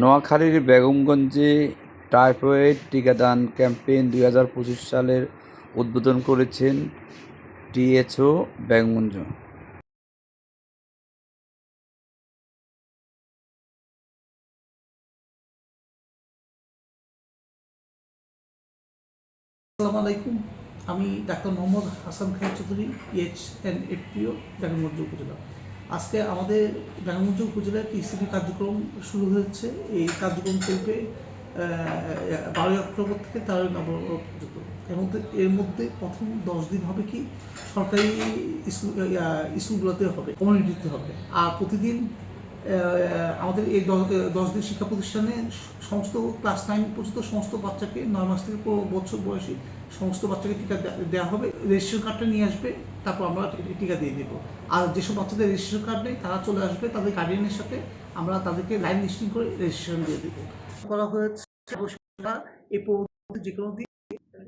নোয়াখালীর বেগমগঞ্জে টাইফয়েড টিকাদান ক্যাম্পেইন দুই হাজার পঁচিশ সালের উদ্বোধন করেছেন টিএচও বেগমগঞ্জ। আসসালামু আলাইকুম। আমি ডাক্তার মোহাম্মদ হাসান খাই Chowdhury H N FPO Begumganj উপজেলা। আজকে আমাদের বেগমগঞ্জ উপজেলায় টিসিবি কার্যক্রম শুরু হয়েছে। এই কার্যক্রম চলবে বারোই অক্টোবর থেকে তেরোই নভেম্বর পর্যন্ত। এর মধ্যে এর মধ্যে প্রথম দশ দিন হবে কি, সরকারি স্কুল স্কুলগুলোতে হবে, কমিউনিটিতে হবে। আর প্রতিদিন আমাদের এই দশ দিন শিক্ষা প্রতিষ্ঠানে সমস্ত ক্লাস নাইন পর্যন্ত সমস্ত বাচ্চাকে নয় মাস থেকে বছর বয়সী সমস্ত বাচ্চাকে টিকা দেওয়া হবে। রেজিস্ট্রেশন কার্ডটা নিয়ে আসবে, তারপর আমরা টিকা দিয়ে দেবো। আর যেসব বাচ্চাদের রেজিস্ট্রেশন কার্ড নেই, তারা চলে আসবে তাদের গার্ডিয়ানের সাথে, আমরা তাদেরকে লাইন লিস্টিং করে রেজিস্ট্রেশন দিয়ে দেবো। করা হয়েছে যে কোনো দিন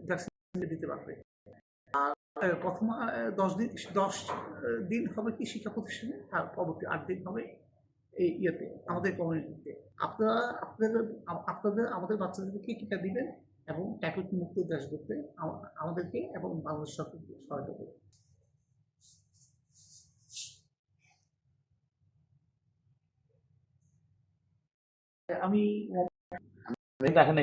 ভ্যাকসিন দিতে পারবে। আর প্রথম দশ দিন দশ দিন হবে কি শিক্ষা প্রতিষ্ঠানে, আর পরবর্তী আট দিন হবে এই ইয়েতে, আমাদের কমিউনিটিতে আপনারা, আপনাদের আপনাদের, আমাদের বাচ্চাদেরকে টিকা দিবেন এবং ট্যাকলেট মুক্ত দেশ করতে আমাদেরকে এবং বাংলাদেশ সরকারকে সহায়তা করবেন। আমি দেখেন